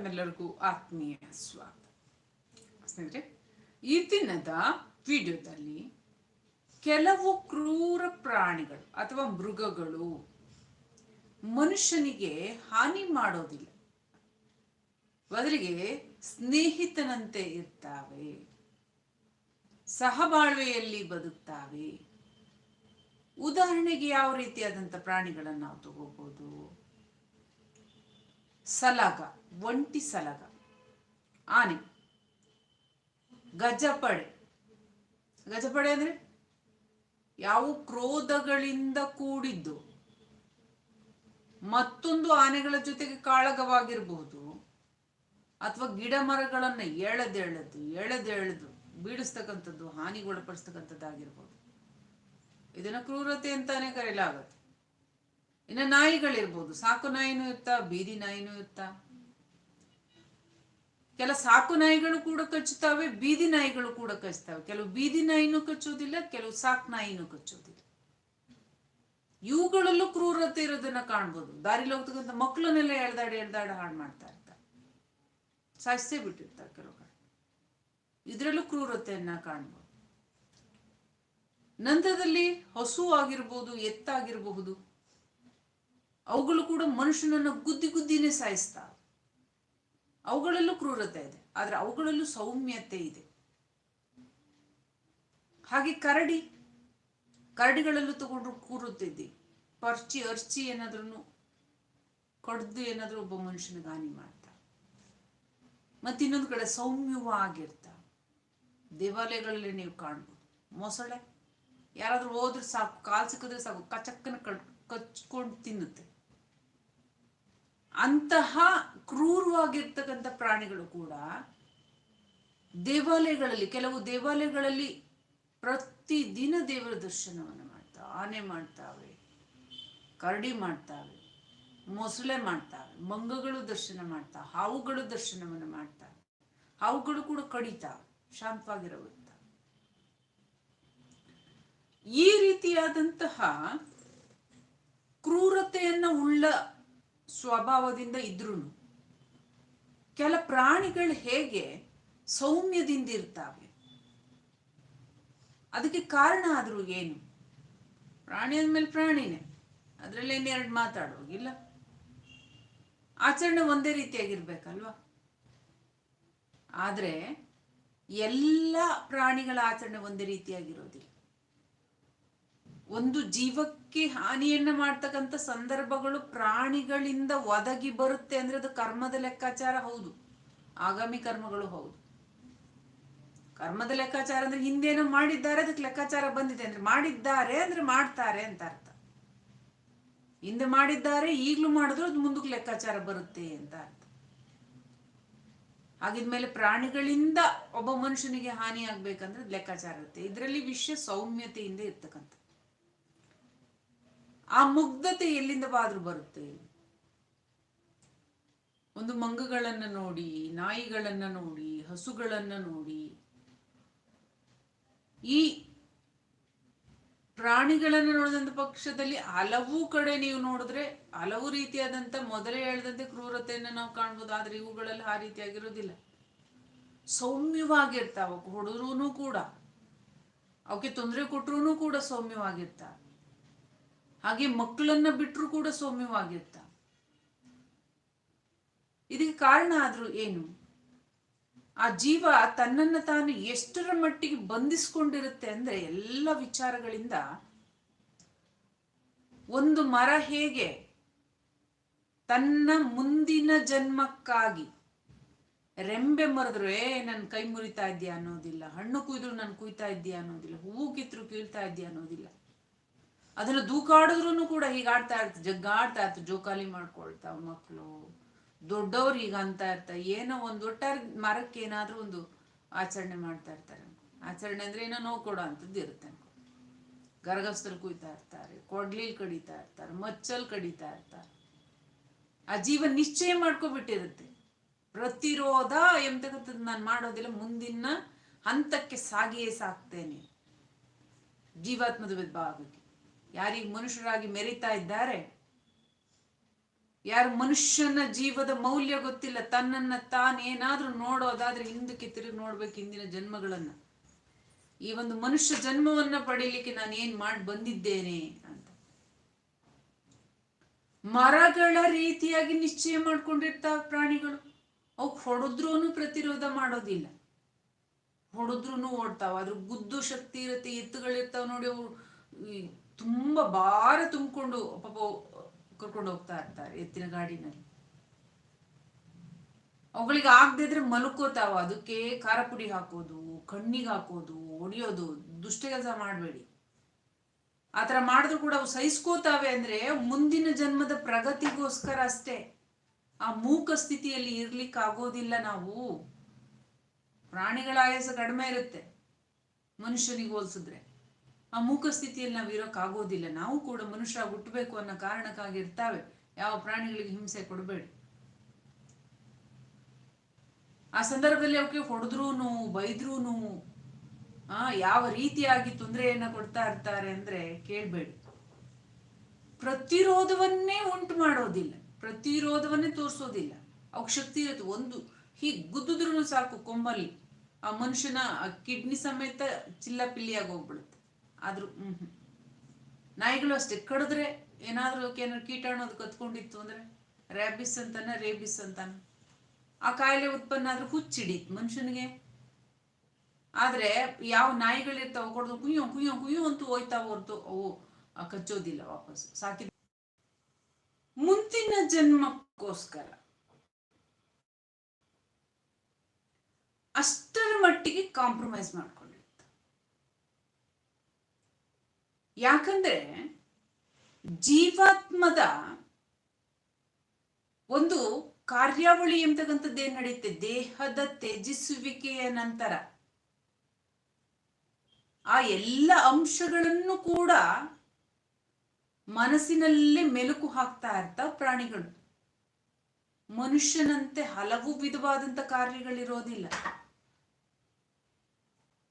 ತಮ್ಮೆಲ್ಲರಿಗೂ ಆತ್ಮೀಯ ಸ್ವಾಗತ. ಸ್ನೇಹಿತರೆ, ಈ ದಿನದ ವಿಡಿಯೋದಲ್ಲಿ ಕೆಲವು ಕ್ರೂರ ಪ್ರಾಣಿಗಳು ಅಥವಾ ಮೃಗಗಳು ಮನುಷ್ಯನಿಗೆ ಹಾನಿ ಮಾಡೋದಿಲ್ಲ. ಬದಲಿಗೆ ಸ್ನೇಹಿತನಂತೆ ಇರ್ತಾವೆ. ಸಹಬಾಳ್ವೆಯಲ್ಲಿ ಬದುಕ್ತಾವೆ. ಉದಾಹರಣೆಗೆ ಯಾವ ರೀತಿಯಾದಂಥ ಪ್ರಾಣಿಗಳನ್ನು ನಾವು ತಗೋಬಹುದು ಸಲಗ. ಒಂಟಿ ಸಲಗ. ಆನೆ. ಗಜಪಡೆ. ಗಜಪಡೆ ಅಂದ್ರೆ? ಯಾವ ಕ್ರೋಧಗಳಿಂದ ಕೂಡಿದ್ದು. ಮತ್ತೊಂದು ಆನೆಗಳ ಜೊತೆಗೆ ಕಾಳಗವಾಗಿರಬಹುದು ಅಥವಾ ಗಿಡ ಮರಗಳನ್ನು ಎಳೆದೆಳೆದು ಎಳೆದೆಳೆದು ಬೀಳಿಸ್ತಕ್ಕಂಥದ್ದು, ಹಾನಿಗೊಳಪಡಿಸ್ತಕ್ಕಂಥದ್ದಾಗಿರ್ಬೋದು. ಇದನ್ನ ಕ್ರೂರತೆ ಅಂತಾನೆ ಕರೆಯಲಾಗತ್ತೆ. ಇನ್ನು ನಾಯಿಗಳಿರ್ಬೋದು. ಸಾಕು ನಾಯಿನೂ ಇರ್ತಾ ಬೀದಿ ನಾಯಿನೂ ಇರ್ತಾ ಕೆಲ ಸಾಕು ನಾಯಿಗಳು ಕೂಡ ಕಚ್ಚುತ್ತವೆ, ಬೀದಿ ನಾಯಿಗಳು ಕೂಡ ಕಚ್ಚುತ್ತವೆ. ಕೆಲವು ಬೀದಿ ನಾಯಿನೂ ಕಚ್ಚೋದಿಲ್ಲ ಕೆಲವು ಸಾಕು ನಾಯಿನೂ ಕಚ್ಚೋದಿಲ್ಲ ಇವುಗಳಲ್ಲೂ ಕ್ರೂರತೆ ಇರೋದನ್ನ ಕಾಣ್ಬೋದು. ದಾರಿಲಿ ಹೋಗ್ತಕ್ಕಂಥ ಮಕ್ಕಳನ್ನೆಲ್ಲ ಎಳ್ದಾಡಿ ಎಳ್ದಾಡಿ ಹಾಳು ಮಾಡ್ತಾ ಇರ್ತಾರೆ. ಸಾಯಿಸೇ ಬಿಟ್ಟಿರ್ತಾರೆ ಕೆಲವು ಕಡೆ. ಇದರಲ್ಲೂ ಕ್ರೂರತೆಯನ್ನ ಕಾಣ್ಬೋದು. ನಂತರದಲ್ಲಿ ಹಸು ಆಗಿರ್ಬೋದು, ಎತ್ತಾಗಿರಬಹುದು, ಅವುಗಳು ಕೂಡ ಮನುಷ್ಯನನ್ನ ಗುದ್ದಿ ಗುದ್ದಿನೇ ಸಾಯಿಸ್ತಾವೆ ಅವುಗಳಲ್ಲೂ ಕ್ರೂರತೆ ಇದೆ, ಆದರೆ ಅವುಗಳಲ್ಲೂ ಸೌಮ್ಯತೆ ಇದೆ. ಹಾಗೆ ಕರಡಿ, ಕರಡಿಗಳಲ್ಲೂ ತಗೊಂಡ್ರು ಕೂರುತ್ತಿದ್ದಿ ಪರ್ಚಿ, ಅರ್ಚಿ ಏನಾದ್ರೂ ಕಡ್ದು ಏನಾದ್ರೂ ಒಬ್ಬ ಮನುಷ್ಯನಿಗೆ ಹಾನಿ ಮಾಡ್ತಾ. ಮತ್ತೆ ಇನ್ನೊಂದು ಕಡೆ ಸೌಮ್ಯವಾಗಿರ್ತಾ. ದೇವಾಲಯಗಳಲ್ಲಿ ನೀವು ಕಾಣ್ಬೋದು. ಮೊಸಳೆ, ಯಾರಾದ್ರೂ ಹೋದ್ರೆ ಸಾಕು, ಕಾಲು ಸಿಕ್ಕಿದ್ರೆ ಸಾಕು, ಕಚಕ್ಕನ ಕಡ್ ಕಚ್ಕೊಂಡು ತಿನ್ನುತ್ತೆ. ಅಂತಹ ಕ್ರೂರವಾಗಿರ್ತಕ್ಕಂಥ ಪ್ರಾಣಿಗಳು ಕೂಡ ದೇವಾಲಯಗಳಲ್ಲಿ, ಕೆಲವು ದೇವಾಲಯಗಳಲ್ಲಿ ಪ್ರತಿದಿನ ದೇವರ ದರ್ಶನವನ್ನು ಮಾಡ್ತಾವೆ ಆನೆ ಮಾಡ್ತಾವೆ, ಕರಡಿ ಮಾಡ್ತಾವೆ, ಮೊಸಳೆ ಮಾಡ್ತಾವೆ, ಮಂಗಗಳು ದರ್ಶನ ಮಾಡ್ತಾ, ಹಾವುಗಳು ದರ್ಶನವನ್ನು ಮಾಡ್ತಾವೆ ಹಾವುಗಳು ಕೂಡ ಕಡಿತಾ ಶಾಂತವಾಗಿರಬೇಕು ಈ ರೀತಿಯಾದಂತಹ ಕ್ರೂರತೆಯನ್ನ ಉಳ್ಳ ಸ್ವಭಾವದಿಂದ ಇದ್ರು ಕೆಲ ಪ್ರಾಣಿಗಳು ಹೇಗೆ ಸೌಮ್ಯದಿಂದ ಇರ್ತಾವೆ ಅದಕ್ಕೆ ಕಾರಣ ಆದ್ರೂ ಏನು? ಪ್ರಾಣಿ ಅಂದ್ಮೇಲೆ ಪ್ರಾಣಿನೇ. ಅದರಲ್ಲಿ ಎರಡು ಮಾತಾಡೋಗಿಲ್ಲ. ಆಚರಣೆ ಒಂದೇ ರೀತಿಯಾಗಿರ್ಬೇಕಲ್ವಾ? ಆದ್ರೆ ಎಲ್ಲ ಪ್ರಾಣಿಗಳ ಆಚರಣೆ ಒಂದೇ ರೀತಿಯಾಗಿರೋದಿಲ್ಲ. ಒಂದು ಜೀವಕ್ಕೆ ಹಾನಿಯನ್ನ ಮಾಡ್ತಕ್ಕಂಥ ಸಂದರ್ಭಗಳು ಪ್ರಾಣಿಗಳಿಂದ ಒದಗಿ ಬರುತ್ತೆ ಅಂದ್ರೆ ಅದು ಕರ್ಮದ ಲೆಕ್ಕಾಚಾರ ಹೌದು. ಆಗಾಮಿ ಕರ್ಮಗಳು ಹೌದು. ಕರ್ಮದ ಲೆಕ್ಕಾಚಾರ ಅಂದ್ರೆ ಹಿಂದೇನೋ ಮಾಡಿದ್ದಾರೆ, ಅದಕ್ಕೆ ಲೆಕ್ಕಾಚಾರ ಬಂದಿದೆ ಅಂದ್ರೆ ಮಾಡಿದ್ದಾರೆ ಅಂದ್ರೆ ಮಾಡ್ತಾರೆ ಅಂತ ಅರ್ಥ. ಹಿಂದೆ ಮಾಡಿದ್ದಾರೆ, ಈಗ್ಲೂ ಮಾಡಿದ್ರು, ಅದು ಮುಂದಕ್ಕೆ ಲೆಕ್ಕಾಚಾರ ಬರುತ್ತೆ ಅಂತ ಅರ್ಥ. ಹಾಗಿದ್ಮೇಲೆ ಪ್ರಾಣಿಗಳಿಂದ ಒಬ್ಬ ಮನುಷ್ಯನಿಗೆ ಹಾನಿ ಆಗ್ಬೇಕಂದ್ರೆ ಲೆಕ್ಕಾಚಾರ ಇರುತ್ತೆ. ಇದರಲ್ಲಿ ವಿಷಯ ಸೌಮ್ಯತೆಯಿಂದ ಇರ್ತಕ್ಕಂಥ ಆ ಮುಗ್ಧತೆ ಎಲ್ಲಿಂದ ಬಾದ್ರೂ ಬರುತ್ತೆ. ಒಂದು ಮಂಗಗಳನ್ನ ನೋಡಿ, ನಾಯಿಗಳನ್ನ ನೋಡಿ, ಹಸುಗಳನ್ನ ನೋಡಿ. ಈ ಪ್ರಾಣಿಗಳನ್ನ ನೋಡಿದಂತ ಪಕ್ಷದಲ್ಲಿ ಹಲವು ಕಡೆ ನೀವು ನೋಡಿದ್ರೆ ಹಲವು ರೀತಿಯಾದಂತ ಮೊದಲೇ ಹೇಳಿದಂತೆ ಕ್ರೂರತೆಯನ್ನ ನಾವು ಕಾಣ್ಬೋದು, ಆದರೆ ಇವುಗಳಲ್ಲಿ ಆ ರೀತಿಯಾಗಿರೋದಿಲ್ಲ ಸೌಮ್ಯವಾಗಿರ್ತಾವ ಹೊಡೆದ್ರೂ ಕೂಡ. ಅವಕ್ಕೆ ತೊಂದರೆ ಕೊಟ್ಟರೂ ಕೂಡ ಸೌಮ್ಯವಾಗಿರ್ತಾವ. ಹಾಗೆ ಮಕ್ಕಳನ್ನ ಬಿಟ್ಟರು ಕೂಡ ಸೌಮ್ಯವಾಗಿರ್ತ ಇದಕ್ಕೆ ಕಾರಣ ಆದ್ರೂ ಏನು? ಆ ಜೀವ ತನ್ನನ್ನ ತಾನು ಎಷ್ಟರ ಮಟ್ಟಿಗೆ ಬಂಧಿಸ್ಕೊಂಡಿರುತ್ತೆ ಅಂದ್ರೆ ಎಲ್ಲ ವಿಚಾರಗಳಿಂದ ಒಂದು ಮರ ಹೇಗೆ ತನ್ನ ಮುಂದಿನ ಜನ್ಮಕ್ಕಾಗಿ ರೆಂಬೆ ಮರದ್ರೆ, ಏ, ನನ್ ಕೈ ಮುರಿತಾ ಇದ್ಯಾ ಅನ್ನೋದಿಲ್ಲ. ಹಣ್ಣು ಕುಯ್ದ್ರು ನಾನು ಕುಯ್ತಾ ಇದ್ಯಾ ಅನ್ನೋದಿಲ್ಲ. ಹೂವು ಕಿತ್ರು ಕೀಳ್ತಾ ಇದ್ಯಾ ಅನ್ನೋದಿಲ್ಲ. ಅದನ್ನ ದೂಕಾಡಿದ್ರು ಕೂಡ ಹೀಗೆ ಆಡ್ತಾ ಇರ್ತ, ಜಗ್ಗಾಡ್ತಾ ಇರ್ತ, ಜೋಕಾಲಿ ಮಾಡ್ಕೊಳ್ತಾವ ಮಕ್ಕಳು ದೊಡ್ಡವ್ರು ಈಗ ಅಂತ ಇರ್ತಾರೆ ಏನೋ ಒಂದು ಒಟ್ಟಾರೆ ಮರಕ್ಕೆ ಏನಾದ್ರೂ ಒಂದು ಆಚರಣೆ ಮಾಡ್ತಾ ಇರ್ತಾರೆ. ಆಚರಣೆ ಅಂದ್ರೆ ಏನೋ ನೋವು ಕೊಡೋ ಅಂಥದ್ದು ಇರುತ್ತೆ ಗರಗಸ್ತಲ್ ಕುಯ್ತಾ ಇರ್ತಾರೆ, ಕೊಡ್ಲಿಲ್ ಕಡಿತಾ ಇರ್ತಾರೆ, ಮಚ್ಚಲ್ ಕಡಿತಾ ಇರ್ತಾರೆ. ಆ ಜೀವ ನಿಶ್ಚಯ ಮಾಡ್ಕೊಬಿಟ್ಟಿರುತ್ತೆ. ಪ್ರತಿರೋಧ ಎಂತಕ್ಕಂಥದ್ದು ನಾನು ಮಾಡೋದಿಲ್ಲ, ಮುಂದಿನ ಹಂತಕ್ಕೆ ಸಾಗಿಯೇ ಸಾಕ್ತೇನೆ. ಜೀವಾತ್ಮದ ಭಾಗಕ್ಕೆ ಯಾರಿಗೆ ಮನುಷ್ಯರಾಗಿ ಮೆರಿತಾ ಇದ್ದಾರೆ? ಯಾರು ಮನುಷ್ಯನ ಜೀವದ ಮೌಲ್ಯ ಗೊತ್ತಿಲ್ಲ, ತನ್ನನ್ನ ತಾನೇನಾದ್ರೂ ನೋಡೋದಾದ್ರೆ ಹಿಂದಕ್ಕೆ ತಿರುಗಿ ನೋಡ್ಬೇಕು ಹಿಂದಿನ ಜನ್ಮಗಳನ್ನ. ಈ ಒಂದು ಮನುಷ್ಯ ಜನ್ಮವನ್ನ ಪಡೀಲಿಕ್ಕೆ ನಾನು ಏನ್ ಮಾಡಿ ಬಂದಿದ್ದೇನೆ ಅಂತ. ಮರಗಳ ರೀತಿಯಾಗಿ ನಿಶ್ಚಯ ಮಾಡ್ಕೊಂಡಿರ್ತಾವ ಪ್ರಾಣಿಗಳು. ಅವು ಹೊಡೆದ್ರೂ ಪ್ರತಿರೋಧ ಮಾಡೋದಿಲ್ಲ. ಹೊಡೆದ್ರೂ ಓಡ್ತಾವ ಅದ್ರ ಗುದ್ದು ಶಕ್ತಿ ಇರುತ್ತೆ, ಎತ್ತುಗಳಿರ್ತಾವ ನೋಡಿ ಅವು. ತುಂಬಾ ಭಾರ ತುಂಬಿಕೊಂಡು ಪಾಪ ಕರ್ಕೊಂಡು ಹೋಗ್ತಾ ಇರ್ತಾರೆ ಎತ್ತಿನ ಗಾಡಿನಲ್ಲಿ. ಅವುಗಳಿಗೆ ಆಗದಿದ್ರೆ ಮಲ್ಕೋತಾವ ಅದಕ್ಕೆ ಖಾರ ಪುಡಿ ಹಾಕೋದು, ಕಣ್ಣಿಗೆ ಹಾಕೋದು ಹೊಡಿಯೋದು ದುಷ್ಟ ಕೆಲಸ ಮಾಡಬೇಡಿ. ಆ ಆತರ ಮಾಡಿದ್ರು ಕೂಡ ಅವು ಸಹಿಸ್ಕೋತಾವೆ ಅಂದ್ರೆ ಮುಂದಿನ ಜನ್ಮದ ಪ್ರಗತಿಗೋಸ್ಕರ ಅಷ್ಟೇ. ಆ ಮೂಕ ಸ್ಥಿತಿಯಲ್ಲಿ ಇರ್ಲಿಕ್ಕೆ ಆಗೋದಿಲ್ಲ ನಾವು. ಪ್ರಾಣಿಗಳ ಆಯಾಸ ಕಡಿಮೆ ಇರುತ್ತೆ. ಮನುಷ್ಯನಿಗೆ ಹೋಲಿಸಿದ್ರೆ. ಆ ಮೂಕ ಸ್ಥಿತಿಯಲ್ಲಿ ನಾವು ಇರೋಕ್ಕಾಗೋದಿಲ್ಲ ನಾವು ಕೂಡ ಮನುಷ್ಯ ಹುಟ್ಟಬೇಕು ಅನ್ನೋ ಕಾರಣಕ್ಕಾಗಿ ಇರ್ತಾವೆ. ಯಾವ ಪ್ರಾಣಿಗಳಿಗೆ ಹಿಂಸೆ ಕೊಡಬೇಡಿ. ಆ ಸಂದರ್ಭದಲ್ಲಿ ಅವಕ್ಕೆ ಹೊಡೆದ್ರೂನು, ಬೈದ್ರೂನು, ಆ, ಯಾವ ರೀತಿಯಾಗಿ ತೊಂದರೆಯನ್ನ ಕೊಡ್ತಾ ಇರ್ತಾರೆ ಅಂದ್ರೆ ಕೇಳ್ಬೇಡಿ. ಪ್ರತಿರೋಧವನ್ನೇ ಉಂಟು ಮಾಡೋದಿಲ್ಲ. ಪ್ರತಿರೋಧವನ್ನೇ ತೋರಿಸೋದಿಲ್ಲ. ಅವಕ್ಕೆ ಶಕ್ತಿ ಇರುತ್ತೆ. ಒಂದು, ಹೀಗೆ ಗುದ್ದಿದ್ರು ಸಾಕು ಕೊಂಬಲ್ಲಿ ಆ ಮನುಷ್ಯನ ಕಿಡ್ನಿ ಸಮೇತ ಚಿಲ್ಲಪಿಲ್ಲಿಯಾಗಿ ಹೋಗ್ಬಿಡುತ್ತೆ. ಆದ್ರೂ ಹ್ಞೂ ನಾಯಿಗಳು ಅಷ್ಟೇ. ಕಡಿದ್ರೆ ಏನಾದ್ರೂ ಏನಾದ್ರು ಕೀಟಾಣು ಕತ್ಕೊಂಡಿತ್ತು ಅಂದ್ರೆ, ರ್ಯಾಬಿಸ್ ಅಂತಾನೆ, ರೇಬಿಸ್ ಅಂತಾನೆ. ಆ ಕಾಯಿಲೆ ಉತ್ಪನ್ನ ಆದ್ರೆ ಹುಚ್ಚಿಡಿ. ಮನುಷ್ಯನಿಗೆ ಆದ್ರೆ ಯಾವ ನಾಯಿಗಳಿರ್ತಾವ ಕೊಡದು ಕುಯ್ಯೋ ಕುಯ್ಯೋ ಕುಯ್ಯೋ ಅಂತೂ ಹೋಯ್ತಾ ಹೊರತು ಅವು ಕಚ್ಚೋದಿಲ್ಲ ವಾಪಸ್ ಸಾಕಿ ಮುಂದಿನ ಜನ್ಮಕ್ಕೋಸ್ಕರ ಅಷ್ಟರ ಮಟ್ಟಿಗೆ ಕಾಂಪ್ರಮೈಸ್ ಮಾಡ್ಕೊಂಡಿರ್ತ ಯಾಕಂದ್ರೆ ಜೀವಾತ್ಮದ ಒಂದು ಕಾರ್ಯಾವಳಿ ಎಂಬತಕ್ಕಂಥದ್ದು ಏನ್ ನಡೆಯುತ್ತೆ ದೇಹದ ತ್ಯಜಿಸುವಿಕೆಯ ನಂತರ. ಆ ಎಲ್ಲ ಅಂಶಗಳನ್ನು ಕೂಡ ಮನಸ್ಸಿನಲ್ಲೇ ಮೆಲುಕು ಹಾಕ್ತಾ ಇರ್ತಾವ ಪ್ರಾಣಿಗಳು. ಮನುಷ್ಯನಂತೆ ಹಲವು ವಿಧವಾದಂತ ಕಾರ್ಯಗಳಿರೋದಿಲ್ಲ.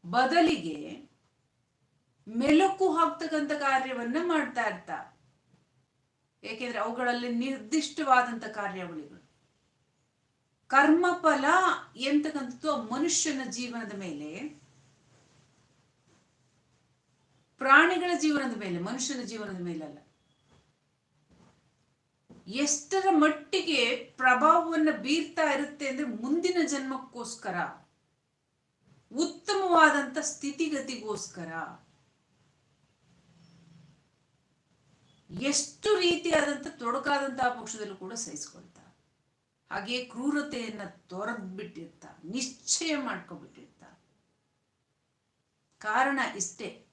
ಬದಲಿಗೆ ಮೆಲುಕು ಹಾಕ್ತಕ್ಕಂಥ ಕಾರ್ಯವನ್ನ ಮಾಡ್ತಾ ಇರ್ತಾ. ಏಕೆಂದ್ರೆ ಅವುಗಳಲ್ಲಿ ನಿರ್ದಿಷ್ಟವಾದಂತ ಕಾರ್ಯಾವಳಿಗಳು. ಕರ್ಮಫಲ ಎಂತಕ್ಕಂಥದ್ದು ಮನುಷ್ಯನ ಜೀವನದ ಮೇಲೆ, ಪ್ರಾಣಿಗಳ ಜೀವನದ ಮೇಲೆ, ಮನುಷ್ಯನ ಜೀವನದ ಮೇಲಲ್ಲ. ಎಷ್ಟರ ಮಟ್ಟಿಗೆ ಪ್ರಭಾವವನ್ನು ಬೀರ್ತಾ ಇರುತ್ತೆ ಅಂದ್ರೆ ಮುಂದಿನ ಜನ್ಮಕ್ಕೋಸ್ಕರ ಉತ್ತಮವಾದಂತ ಸ್ಥಿತಿಗತಿಗೋಸ್ಕರ. ಎಷ್ಟು ರೀತಿಯಾದಂಥ ತೊಡಕಾದಂತಹ ಪಕ್ಷದಲ್ಲೂ ಕೂಡ ಸಹಿಸ್ಕೊಳ್ತಾ ಹಾಗೆ ಕ್ರೂರತೆಯನ್ನು ತೊರೆದ್ಬಿಟ್ಟಿರ್ತ, ನಿಶ್ಚಯ ಮಾಡ್ಕೊಬಿಟ್ಟಿರ್ತ. ಕಾರಣ ಇಷ್ಟೇ.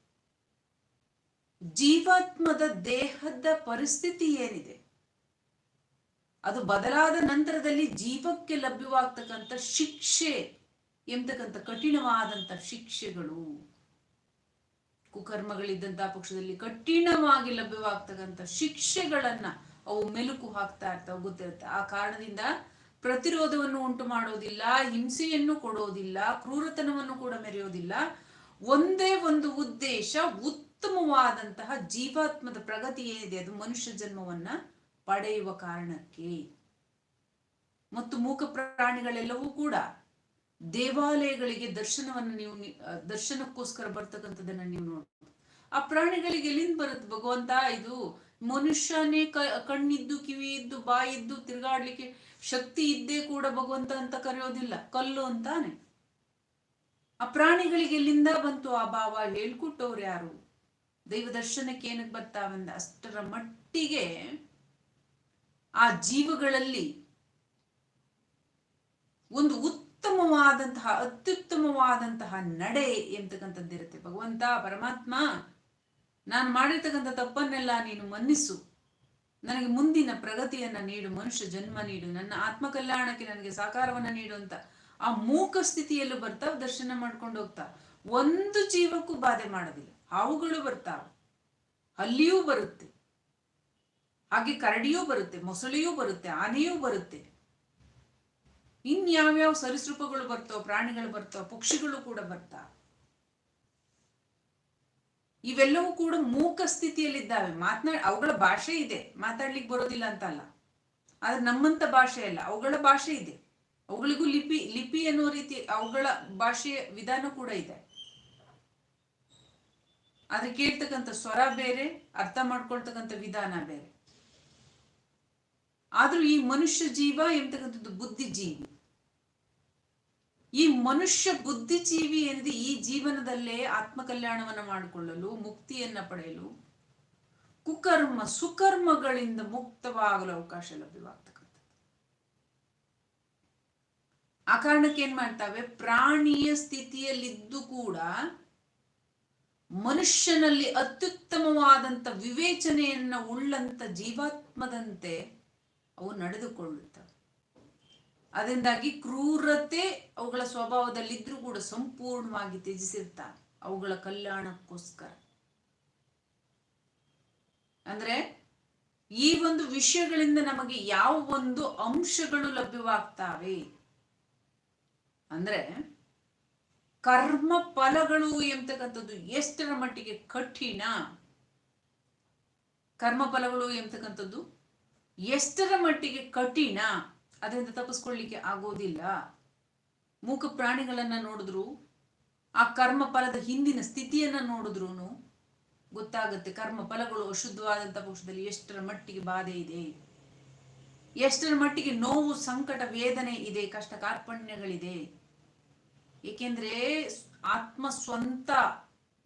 ಜೀವಾತ್ಮದ ದೇಹದ ಪರಿಸ್ಥಿತಿ ಏನಿದೆ? ಅದು ಬದಲಾದ ನಂತರದಲ್ಲಿ ಜೀವಕ್ಕೆ ಲಭ್ಯವಾಗ್ತಕ್ಕಂಥ ಶಿಕ್ಷೆ, ಎಂಬತಕ್ಕಂಥ ಕಠಿಣವಾದಂಥ ಶಿಕ್ಷೆಗಳು. ಕುಕರ್ಮಗಳಿದ್ದಂತಹ ಪಕ್ಷದಲ್ಲಿ ಕಠಿಣವಾಗಿ ಲಭ್ಯವಾಗ್ತಕ್ಕಂಥ ಶಿಕ್ಷೆಗಳನ್ನ ಅವು ಮೆಲುಕು ಹಾಕ್ತಾ ಇರ್ತಾವ ಗೊತ್ತಿರುತ್ತೆ. ಆ ಕಾರಣದಿಂದ ಪ್ರತಿರೋಧವನ್ನು ಉಂಟು ಮಾಡೋದಿಲ್ಲ, ಹಿಂಸೆಯನ್ನು ಕೊಡೋದಿಲ್ಲ, ಕ್ರೂರತನವನ್ನು ಕೂಡ ಮೆರೆಯೋದಿಲ್ಲ. ಒಂದೇ ಒಂದು ಉದ್ದೇಶ, ಉತ್ತಮವಾದಂತಹ ಜೀವಾತ್ಮದ ಪ್ರಗತಿ ಏನಿದೆ, ಅದು ಮನುಷ್ಯ ಜನ್ಮವನ್ನ ಪಡೆಯುವ ಕಾರಣಕ್ಕೆ. ಮತ್ತು ಮೂಕ ಪ್ರಾಣಿಗಳೆಲ್ಲವೂ ಕೂಡ ದೇವಾಲಯಗಳಿಗೆ ದರ್ಶನವನ್ನು ನೀವು ದರ್ಶನಕ್ಕೋಸ್ಕರ ಬರ್ತಕ್ಕಂಥದ್ದನ್ನ ನೀವು ನೋಡ್ಬೋದು. ಆ ಪ್ರಾಣಿಗಳಿಗೆ ಎಲ್ಲಿಂದ ಬರುತ್ತೆ ಭಗವಂತ ಇದು ಮನುಷ್ಯನೇ ಕಣ್ಣಿದ್ದು ಕಿವಿ ಇದ್ದು ಬಾಯಿದ್ದು ತಿರುಗಾಡ್ಲಿಕ್ಕೆ ಶಕ್ತಿ ಇದ್ದೇ ಕೂಡ ಭಗವಂತ ಅಂತ ಕರೆಯೋದಿಲ್ಲ. ಕಲ್ಲು ಅಂತಾನೆ. ಆ ಪ್ರಾಣಿಗಳಿಗೆ ಎಲ್ಲಿಂದ ಬಂತು ಆ ಭಾವ? ಹೇಳ್ಕೊಟ್ಟವ್ರು ಯಾರು? ದೈವ ದರ್ಶನಕ್ಕೆ ಏನಕ್ಕೆ ಬರ್ತಾವಂದ? ಅಷ್ಟರ ಮಟ್ಟಿಗೆ ಆ ಜೀವಗಳಲ್ಲಿ ಒಂದು ಉತ್ತಮವಾದಂತಹ ಅತ್ಯುತ್ತಮವಾದಂತಹ ನಡೆ ಎಂತಕ್ಕಂಥದ್ದಿರುತ್ತೆ. ಭಗವಂತ, ಪರಮಾತ್ಮ, ನಾನು ಮಾಡಿರ್ತಕ್ಕಂಥ ತಪ್ಪನ್ನೆಲ್ಲ ನೀನು ಮನ್ನಿಸು. ನನಗೆ ಮುಂದಿನ ಪ್ರಗತಿಯನ್ನ ನೀಡು, ಮನುಷ್ಯ ಜನ್ಮ ನೀಡು, ನನ್ನ ಆತ್ಮ ಕಲ್ಯಾಣಕ್ಕೆ ನನಗೆ ಸಾಕಾರವನ್ನ ನೀಡು ಅಂತ ಆ ಮೂಕ ಸ್ಥಿತಿಯಲ್ಲೂ ಬರ್ತಾವ ದರ್ಶನ ಮಾಡ್ಕೊಂಡು ಹೋಗ್ತಾ. ಒಂದು ಜೀವಕ್ಕೂ ಬಾಧೆ ಮಾಡೋದಿಲ್ಲ. ಹಾವುಗಳು ಬರ್ತಾವ. ಅಲ್ಲಿಯೂ ಬರುತ್ತೆ. ಹಾಗೆ ಕರಡಿಯೂ ಬರುತ್ತೆ, ಮೊಸಳೆಯೂ ಬರುತ್ತೆ, ಆನೆಯೂ ಬರುತ್ತೆ. ಇನ್ಯಾವ್ಯಾವ ಸರಿಸೃಪಗಳು ಬರ್ತಾವ ಪ್ರಾಣಿಗಳು ಬರ್ತಾವ ಪಕ್ಷಿಗಳು ಕೂಡ ಬರ್ತಾ? ಇವೆಲ್ಲವೂ ಕೂಡ ಮೂಕ ಸ್ಥಿತಿಯಲ್ಲಿದ್ದಾವೆ. ಮಾತನಾಡ ಅವುಗಳ ಭಾಷೆ ಇದೆ. ಮಾತಾಡ್ಲಿಕ್ಕೆ ಬರೋದಿಲ್ಲ ಅಂತಲ್ಲ. ಆದ್ರೆ ನಮ್ಮಂತ ಭಾಷೆ ಅಲ್ಲ. ಅವುಗಳ ಭಾಷೆ ಇದೆ. ಅವುಗಳಿಗೂ ಲಿಪಿ ಲಿಪಿ ಅನ್ನೋ ರೀತಿ ಅವುಗಳ ಭಾಷೆಯ ವಿಧಾನ ಕೂಡ ಇದೆ. ಆದ್ರೆ ಕೇಳ್ತಕ್ಕಂಥ ಸ್ವರ ಬೇರೆ, ಅರ್ಥ ಮಾಡ್ಕೊಳ್ತಕ್ಕಂಥ ವಿಧಾನ ಬೇರೆ. ಆದ್ರೂ ಈ ಮನುಷ್ಯ ಜೀವ ಎಂಬತಕ್ಕಂಥದ್ದು ಬುದ್ಧಿಜೀವಿ ಈ ಮನುಷ್ಯ ಬುದ್ಧಿಜೀವಿ ಏನಿದೆ ಈ ಜೀವನದಲ್ಲೇ ಆತ್ಮಕಲ್ಯಾಣವನ್ನ ಮಾಡಿಕೊಳ್ಳಲು, ಮುಕ್ತಿಯನ್ನ ಪಡೆಯಲು ಕುಕರ್ಮ, ಸುಕರ್ಮಗಳಿಂದ ಮುಕ್ತವಾಗಲು ಅವಕಾಶ ಲಭ್ಯವಾಗ್ತಕ್ಕಂಥದ್ದು. ಆ ಕಾರಣಕ್ಕೆ ಏನ್ ಮಾಡ್ತಾವೆ? ಪ್ರಾಣಿಯ ಸ್ಥಿತಿಯಲ್ಲಿದ್ದು ಕೂಡ ಮನುಷ್ಯನಲ್ಲಿ ಅತ್ಯುತ್ತಮವಾದಂತ ವಿವೇಚನೆಯನ್ನ ಉಳ್ಳಂತ ಜೀವಾತ್ಮದಂತೆ ಅವು ನಡೆದುಕೊಳ್ಳುತ್ತವೆ. ಅದರಿಂದಾಗಿ ಕ್ರೂರತೆ ಅವುಗಳ ಸ್ವಭಾವದಲ್ಲಿದ್ರೂ ಕೂಡ ಸಂಪೂರ್ಣವಾಗಿ ತ್ಯಜಿಸಿರ್ತಾರೆ ಅವುಗಳ ಕಲ್ಯಾಣಕ್ಕೋಸ್ಕರ. ಅಂದ್ರೆ ಈ ಒಂದು ವಿಷಯಗಳಿಂದ ನಮಗೆ ಯಾವ ಒಂದು ಅಂಶಗಳು ಲಭ್ಯವಾಗ್ತಾವೆ? ಅಂದ್ರೆ ಕರ್ಮ ಫಲಗಳು ಎಂಬತಕ್ಕಂಥದ್ದು ಎಷ್ಟರ ಮಟ್ಟಿಗೆ ಕಠಿಣ? ಕರ್ಮ ಫಲಗಳು ಎಂಬತಕ್ಕಂಥದ್ದು ಎಷ್ಟರ ಮಟ್ಟಿಗೆ ಕಠಿಣ? ಅದರಿಂದ ತಪ್ಪಿಸ್ಕೊಳ್ಳಿಕ್ಕೆ ಆಗೋದಿಲ್ಲ. ಮೂಕ ಪ್ರಾಣಿಗಳನ್ನ ನೋಡಿದ್ರು, ಆ ಕರ್ಮ ಫಲದ ಹಿಂದಿನ ಸ್ಥಿತಿಯನ್ನ ನೋಡಿದ್ರು ಗೊತ್ತಾಗುತ್ತೆ ಕರ್ಮ ಫಲಗಳು ಅಶುದ್ಧವಾದಂತ ಪಕ್ಷದಲ್ಲಿ ಎಷ್ಟರ ಮಟ್ಟಿಗೆ ಬಾಧೆ ಇದೆ. ಎಷ್ಟರ ಮಟ್ಟಿಗೆ ನೋವು, ಸಂಕಟ, ವೇದನೆ ಇದೆ, ಕಷ್ಟ ಕಾರ್ಪಣ್ಯಗಳಿದೆ. ಏಕೆಂದ್ರೆ ಆತ್ಮ ಸ್ವಂತ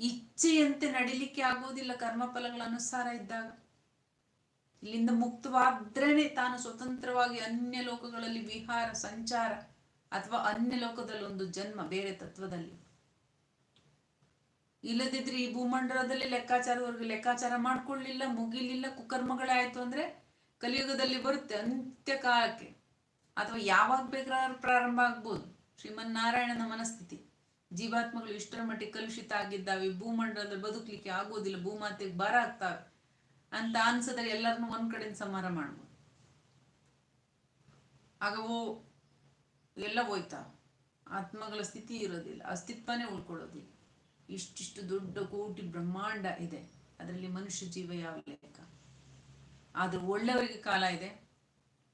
ಇಚ್ಛೆಯಂತೆ ನಡಿಲಿಕ್ಕೆ ಆಗೋದಿಲ್ಲ ಕರ್ಮ ಫಲಗಳ ಅನುಸಾರ ಇದ್ದಾಗ. ಇಲ್ಲಿಂದ ಮುಕ್ತವಾದ್ರೇನೆ ತಾನು ಸ್ವತಂತ್ರವಾಗಿ ಅನ್ಯ ಲೋಕಗಳಲ್ಲಿ ವಿಹಾರ, ಸಂಚಾರ ಅಥವಾ ಅನ್ಯ ಲೋಕದಲ್ಲಿ ಒಂದು ಜನ್ಮ ಬೇರೆ ತತ್ವದಲ್ಲಿ. ಇಲ್ಲದಿದ್ರೆ ಈ ಭೂಮಂಡಲದಲ್ಲಿ ಲೆಕ್ಕಾಚಾರದವರೆಗೆ ಲೆಕ್ಕಾಚಾರ ಮಾಡ್ಕೊಳ್ಳಿಲ್ಲ, ಮುಗಿಲಿಲ್ಲ, ಕುಕರ್ಮಗಳಾಯ್ತು ಅಂದ್ರೆ ಕಲಿಯುಗದಲ್ಲಿ ಬರುತ್ತೆ ಅಂತ್ಯ ಕಾಲಕ್ಕೆ ಅಥವಾ ಯಾವಾಗ ಬೇಕಾದ್ರೂ ಪ್ರಾರಂಭ ಆಗ್ಬೋದು. ಶ್ರೀಮನ್ನಾರಾಯಣನ ಮನಸ್ಥಿತಿ. ಜೀವಾತ್ಮಗಳು ಇಷ್ಟರ ಮಟ್ಟಿಗೆ ಕಲುಷಿತ ಆಗಿದ್ದಾವೆ. ಭೂಮಂಡಲದಲ್ಲಿ ಬದುಕಲಿಕ್ಕೆ ಆಗೋದಿಲ್ಲ, ಭೂಮಾತೆಗೆ ಬರ ಆಗ್ತಾವೆ. ಅಂತ ಅನ್ಸಿದ್ರೆ ಎಲ್ಲರನ್ನು ಒಂದ್ ಕಡೆಯಿಂದ ಸಂಹಾರ ಮಾಡ್ಬೋದು. ಆಗ ಓ, ಎಲ್ಲ ಹೋಯ್ತಾ? ಆತ್ಮಗಳ ಸ್ಥಿತಿ ಇರೋದಿಲ್ಲ, ಅಸ್ತಿತ್ವನೇ ಉಳ್ಕೊಳ್ಳೋದಿಲ್ಲ. ಇಷ್ಟಿಷ್ಟು ದೊಡ್ಡ ಕೋಟಿ ಬ್ರಹ್ಮಾಂಡ ಇದೆ, ಅದರಲ್ಲಿ ಮನುಷ್ಯ ಜೀವ ಯಾವ ಲೆಕ್ಕ? ಆದ್ರೆ ಒಳ್ಳೆಯವರಿಗೆ ಕಾಲ ಇದೆ.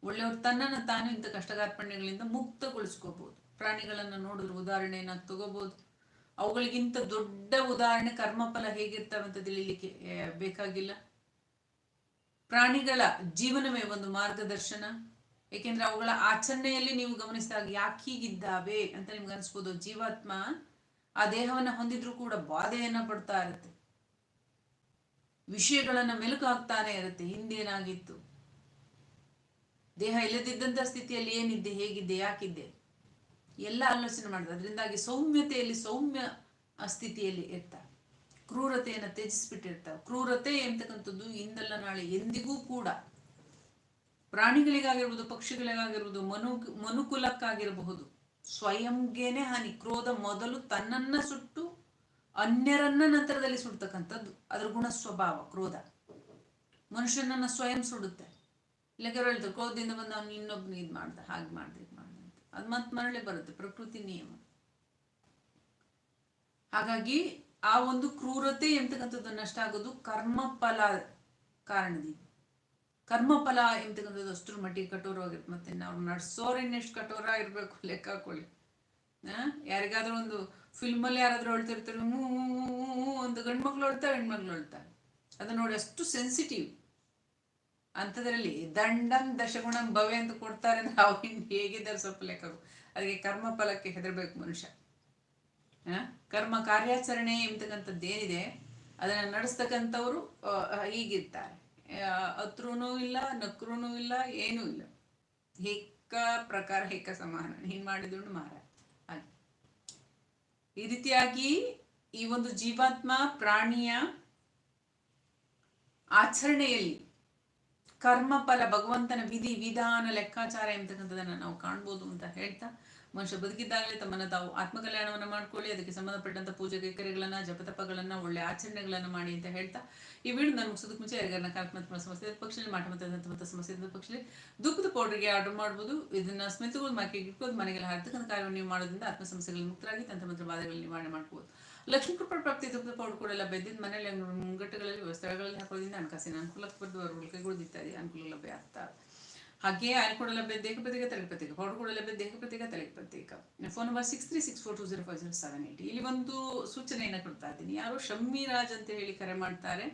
ಒಳ್ಳೆಯವರು ತನ್ನನ್ನು ತಾನು ಇಂಥ ಕಷ್ಟಕಾರ್ಪಣ್ಯಗಳಿಂದ ಮುಕ್ತಗೊಳಿಸ್ಕೋಬಹುದು ಪ್ರಾಣಿಗಳನ್ನ ನೋಡಿದ್ರೆ ಉದಾಹರಣೆಯನ್ನ ತಗೋಬಹುದು ಅವುಗಳಿಗಿಂತ ದೊಡ್ಡ ಉದಾಹರಣೆ ಕರ್ಮಫಲ ಹೇಗಿರ್ತವೆ ಅಂತ ತಿಳಿಲಿಕ್ಕೆ ಬೇಕಾಗಿಲ್ಲ. ಪ್ರಾಣಿಗಳ ಜೀವನವೇ ಒಂದು ಮಾರ್ಗದರ್ಶನ. ಏಕೆಂದ್ರೆ ಅವುಗಳ ಆಚರಣೆಯಲ್ಲಿ ನೀವು ಗಮನಿಸಿದಾಗ ಯಾಕೆ ಹೀಗಿದ್ದಾವೆ ಅಂತ ನಿಮ್ಗೆ ಅನ್ಸ್ಬೋದು. ಜೀವಾತ್ಮ ಆ ದೇಹವನ್ನ ಹೊಂದಿದ್ರೂ ಕೂಡ ಬಾಧೆಯನ್ನ ಪಡ್ತಾ ಇರುತ್ತೆ. ವಿಷಯಗಳನ್ನ ಮೆಲುಕು ಹಾಕ್ತಾನೆ ಇರುತ್ತೆ ಹಿಂದೇನಾಗಿತ್ತು ದೇಹ ಇಲ್ಲದಿದ್ದಂಥ ಸ್ಥಿತಿಯಲ್ಲಿ ಏನಿದ್ದೆ? ಹೇಗಿದ್ದೆ? ಯಾಕಿದ್ದೆ? ಎಲ್ಲ ಆಲೋಚನೆ ಮಾಡಿದೆ ಅದರಿಂದಾಗಿ ಸೌಮ್ಯತೆಯಲ್ಲಿ ಸೌಮ್ಯ ಸ್ಥಿತಿಯಲ್ಲಿ ಇರ್ತಾರೆ. ಕ್ರೂರತೆಯನ್ನು ತ್ಯಜಿಸ್ಬಿಟ್ಟಿರ್ತಾವೆ. ಕ್ರೂರತೆ ಎಂತಕ್ಕಂಥದ್ದು ಇಂದಲ್ಲ ನಾಳೆ ಎಂದಿಗೂ ಕೂಡ. ಪ್ರಾಣಿಗಳಿಗಾಗಿರ್ಬೋದು, ಪಕ್ಷಿಗಳಿಗಾಗಿರ್ಬೋದು, ಮನು, ಮನುಕುಲಕ್ಕಾಗಿರಬಹುದು. ಸ್ವಯಂಗೇನೆ ಹಾನಿ, ಕ್ರೋಧ ಮೊದಲು ತನ್ನನ್ನ ಸುಟ್ಟು, ಅನ್ಯರನ್ನ ನಂತರದಲ್ಲಿ ಸುಡ್ತಕ್ಕಂಥದ್ದು. ಅದರ ಗುಣ ಸ್ವಭಾವ, ಕ್ರೋಧ. ಮನುಷ್ಯನನ್ನ ಸ್ವಯಂ ಸುಡುತ್ತೆ. ಇಲ್ಲ ಹೇಳ್ತಾರೆ, ಕ್ರೋಧದಿಂದ ಬಂದು ಅವ್ನು ಇನ್ನೊಬ್ನ ಇದು ಮಾಡ್ದ, ಹಾಗೆ ಮಾಡ್ದೆ, ಇದು ಮಾಡ್ದ ಅಂತ. ಅದು ಮತ್ತೆ ಮರಳಿ ಬರುತ್ತೆ, ಪ್ರಕೃತಿ ನಿಯಮ. ಹಾಗಾಗಿ ಆ ಒಂದು ಕ್ರೂರತೆ ಎಂತಕ್ಕಂಥದ್ದು ನಷ್ಟ ಆಗೋದು ಕರ್ಮಫಲ ಕಾರಣದಿಂದ ಕರ್ಮಫಲ ಎಂತಕ್ಕಂಥದ್ದು ಅಷ್ಟರ ಮಟ್ಟಿಗೆ ಕಠೋರವಾಗಿರುತ್ತೆ. ಮತ್ತೆ ನಾವು ನಡ್ಸೋರಿನ್ನೆಷ್ಟು ಕಠೋರ ಇರಬೇಕು ಲೆಕ್ಕ ಹಾಕೊಳ್ಳಿ. ಯಾರಿಗಾದ್ರೂ ಒಂದು ಫಿಲ್ಮಲ್ಲಿ ಯಾರಾದ್ರೂ ಹೇಳ್ತಿರ್ತಾರೆ, ಹ್ಞೂ ಒಂದು ಗಂಡು ಮಕ್ಳು ಹೇಳ್ತಾರೆ, ಹೆಣ್ಮಕ್ಳು ಹೇಳ್ತಾರೆ. ಅದನ್ನ ನೋಡಿ ಅಷ್ಟು ಸೆನ್ಸಿಟಿವ್ ಅಂಥದ್ರಲ್ಲಿ ದಂಡಂ ದಶಗುಣಂ ಭವೆ ಅಂತ ಕೊಡ್ತಾರೆ ಅಂದ್ರೆ ಅವ್ರು ಹೇಗಿದ್ದಾರೆ ಸ್ವಲ್ಪ ಲೆಕ್ಕ ಅದಕ್ಕೆ ಕರ್ಮಫಲಕ್ಕೆ ಹೆದರ್ಬೇಕು ಮನುಷ್ಯ. ಕರ್ಮ ಕಾರ್ಯಾಚರಣೆ ಎಂಬತಕ್ಕಂಥದ್ದು ಏನಿದೆ, ಅದನ್ನ ನಡೆಸ್ತಕ್ಕಂಥವ್ರು ಹೀಗಿರ್ತಾರೆ. ಹತ್ರೂನು ಇಲ್ಲ ನಕ್ರೂನು ಇಲ್ಲ, ಏನೂ ಇಲ್ಲ. ಹೆಕ್ಕ ಪ್ರಕಾರ ಹೆಕ್ಕ ಸಮಾನ. ಹಿಂಗ್ ಮಾಡಿದ್ರು ಮಾರ ಹಾಗೆ. ಈ ರೀತಿಯಾಗಿ ಈ ಒಂದು ಜೀವಾತ್ಮ ಪ್ರಾಣಿಯ ಆಚರಣೆಯಲ್ಲಿ ಕರ್ಮಫಲ ಭಗವಂತನ ವಿಧಿ ವಿಧಾನ ಲೆಕ್ಕಾಚಾರ ಎಂಬತಕ್ಕಂಥದನ್ನ ನಾವು ಕಾಣ್ಬೋದು ಅಂತ ಹೇಳ್ತಾ ಮನುಷ್ಯ ಬದುಕಿದ್ದಾಗಲೇ ತಮ್ಮನ್ನ ತಾವು ಆತ್ಮಕಲ್ಯಾಣವನ್ನು ಮಾಡ್ಕೊಳ್ಳಿ, ಅದಕ್ಕೆ ಸಂಬಂಧಪಟ್ಟಂತ ಪೂಜೆ ಕೈಕರ್ಯಗಳನ್ನ, ಜಪತಪಗಳನ್ನ, ಒಳ್ಳೆ ಆಚರಣೆಗಳನ್ನ ಮಾಡಿ ಅಂತ ಹೇಳ್ತಾ ಈ ವಿಡಿಯೋ ನಾನು ಮುಗಿಸೋದಕ್ಕೆ ಮುಂಚೆ ಯಾರಿಗಾರನ್ನ ಕಾರ್ಯಕ್ರಮ ಸಮಸ್ಯೆ ಪಕ್ಷದಲ್ಲಿ ಮಾಟ ಮತ್ತು ಸಮಸ್ಯೆ ಪಕ್ಷದಲ್ಲಿ, ದುಃಖದ ಪೌಡರ್ಗೆ ಆರ್ಡರ್ ಮಾಡ್ಬೋದು, ಇದನ್ನ ಸ್ಮಿತಗಳು ಮಾರ್ಕೆಟ್ ಇಟ್ಕೊಂಡು ಮನೆಗೆಲ್ಲ ಹಾಕ್ತಕ್ಕಂಥ ಕಾರ್ಯವನ್ನು ನೀವು ಮಾಡೋದ್ರಿಂದ ಆತ್ಮ ಸಮಸ್ಯೆಗಳನ್ನು ಮುಕ್ತರಾಗಿ ತಂತ್ರ ಬಾಧೆಗಳನ್ನು ನಿವಾರಣೆ ಮಾಡ್ಬೋದು. ಲಕ್ಷ್ಮೀ ಕೃಪಾ ಪ್ರಾಪ್ತಿ, ದುಃಖದ ಪೌಡರ್ ಕೂಡ ಬೆದ್ದಿದ್ದ ಮನೆಯಲ್ಲಿ ಮುಂಗಟ್ಟುಗಳಲ್ಲಿ ಸ್ಥಳಗಳಲ್ಲಿ ಹಾಕೋದ್ರಿಂದ ಹಣಕಾಸಿನ ಅನುಕೂಲಕ್ಕೆ ಬರ್ದು ಅವರು ಕೈಗೊಳ್ದಿತ್ತಾರೆ ಅನುಕೂಲ ಲಭ್ಯ ಆಗ್ತಾರೆ ಹಾಗೆ ಆಯಿಲ್ ಕೂಡ ಲಭ್ಯ ದೇಹ ಪ್ರತ್ಯೇಕ ತಲೆ ಪ್ರತ್ಯೇಕ ಪೌಡರ್ ಕೂಡ ಲಭ್ಯ ದೇಹ ಪ್ರತ್ಯೇಕ, ತಲೆಗೆ ಪ್ರತ್ಯೇಕ. Phone number six three six four two zero five zero seven eight ಇಲ್ಲಿ ಒಂದು ಸೂಚನೆಯನ್ನು ಕೊಡ್ತಾ ಇದ್ದೀನಿ. ಯಾರು ಶಮ್ಮಿ ರಾಜ್ ಅಂತ ಹೇಳಿ ಕರೆ ಮಾಡ್ತಾರೆ.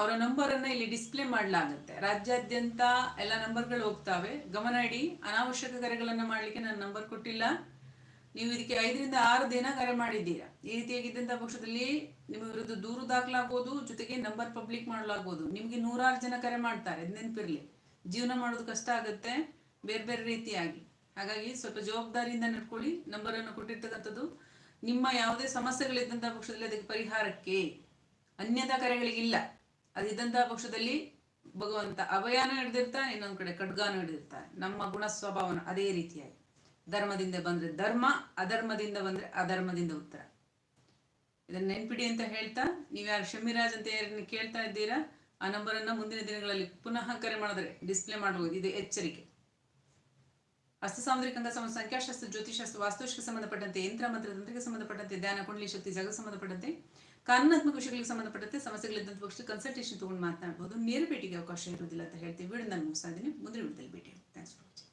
ಅವರ ನಂಬರ್ ಅನ್ನ ಇಲ್ಲಿ ಡಿಸ್ಪ್ಲೇ ಮಾಡಲಾಗುತ್ತೆ. ರಾಜ್ಯಾದ್ಯಂತ ಎಲ್ಲ ನಂಬರ್ಗಳು ಹೋಗ್ತಾವೆ. ಗಮನ ಇಡಿ. ಅನಾವಶ್ಯಕ ಕರೆಗಳನ್ನು ಮಾಡಲಿಕ್ಕೆ ನಾನು ನಂಬರ್ ಕೊಟ್ಟಿಲ್ಲ. ನೀವು ಇದಕ್ಕೆ ಐದರಿಂದ ಆರು ದಿನ ಕರೆ ಮಾಡಿದ್ದೀರಾ. ಈ ರೀತಿಯಾಗಿದ್ದಂಥ ಪಕ್ಷದಲ್ಲಿ ನಿಮ್ಮ ವಿರುದ್ಧ ದೂರು ದಾಖಲಾಗ್ಬೋದು. ಜೊತೆಗೆ ನಂಬರ್ ಪಬ್ಲಿಕ್ ಮಾಡಲಾಗ್ಬೋದು. ನಿಮಗೆ ನೂರಾರು ಜನ ಕರೆ ಮಾಡ್ತಾರೆ. ನೆನ್ಪಿರ್ಲಿ. ಜೀವನ ಮಾಡೋದು ಕಷ್ಟ ಆಗುತ್ತೆ, ಬೇರೆ ಬೇರೆ ರೀತಿಯಾಗಿ. ಹಾಗಾಗಿ ಸ್ವಲ್ಪ ಜವಾಬ್ದಾರಿಯಿಂದ ನಡ್ಕೊಳ್ಳಿ ನಂಬರ್ ಅನ್ನು ಕೊಟ್ಟಿರ್ತಕ್ಕಂಥದ್ದು. ನಿಮ್ಮ ಯಾವುದೇ ಸಮಸ್ಯೆಗಳಿದ್ದಂತಹ ಪಕ್ಷದಲ್ಲಿ ಅದಕ್ಕೆ ಪರಿಹಾರಕ್ಕೆ, ಅನ್ಯತಾ ಕರೆಗಳಿಗಿಲ್ಲ ಅದಿದ್ದಂತಹ ಪಕ್ಷದಲ್ಲಿ ಭಗವಂತ ಅಭಯಾನ ಹಿಡಿದಿರ್ತಾನೆ, ಇನ್ನೊಂದು ಕಡೆ ಖಡ್ಗಾನ ಹಿಡಿದಿರ್ತಾನೆ. ನಮ್ಮ ಗುಣ ಸ್ವಭಾವನ ಅದೇ ರೀತಿಯಾಗಿ. ಧರ್ಮದಿಂದ ಬಂದ್ರೆ ಧರ್ಮ, ಅಧರ್ಮದಿಂದ ಬಂದ್ರೆ ಅಧರ್ಮದಿಂದ ಉತ್ತರ. ಇದನ್ನ ನೆನ್ಪಿಡಿ ಅಂತ ಹೇಳ್ತಾ, ನೀವ್ಯಾರು ಶಮಿರಾಜ್ ಅಂತ ಯಾರನ್ನ ಕೇಳ್ತಾ ಇದ್ದೀರಾ ಆ ನಂಬರನ್ನು ಮುಂದಿನ ದಿನಗಳಲ್ಲಿ ಪುನಃ ಕರೆ ಮಾಡಿದ್ರೆ ಡಿಸ್ಪ್ಲೇ ಮಾಡಬಹುದು. ಇದು ಎಚ್ಚರಿಕೆ. ಹಸ್ತ ಸಾಮುದ್ರಿಕ ಅಂಗ ಸಮ ಸಂಖ್ಯಾಶಾಸ್ತ್ರ ಜ್ಯೋತಿಷಾಸ್ತ್ರ ವಾಸ್ತುಶಕ್ಕೆ ಸಂಬಂಧಪಟ್ಟಂತೆ ಯಂತ್ರ ಮಂತ್ರ ತಂತ್ರಕ್ಕೆ ಸಂಬಂಧಪಟ್ಟಂತೆ ಧ್ಯಾನ, ಕುಂಡಲಿ ಶಕ್ತಿ, ಜಾಗ ಸಂಬಂಧಪಟ್ಟಂತೆ ಕಾನೂನಾತ್ಮಕ ವಿಷಯಗಳಿಗೆ ಸಂಬಂಧಪಟ್ಟಂತೆ ಸಮಸ್ಯೆಗಳಿದ್ದಂಥ ಪಕ್ಷ ಕನ್ಸಲ್ಟೇಷನ್ ತಗೊಂಡು ಮಾತನಾಡಬಹುದು ನೇರ ಭೇಟಿಗೆ ಅವಕಾಶ ಇರುವುದಿಲ್ಲ ಅಂತ ಹೇಳ್ತೀವಿ. ವಿಡಿಯೋ ನಾನು ಮುಗಿಸ್ತಾ ಇದ್ದೀನಿ. ಮುಂದಿನ ವಿಡಿಯೋದಲ್ಲಿ ಭೇಟಿ ಥ್ಯಾಂಕ್ಸ್ ಫಾರ್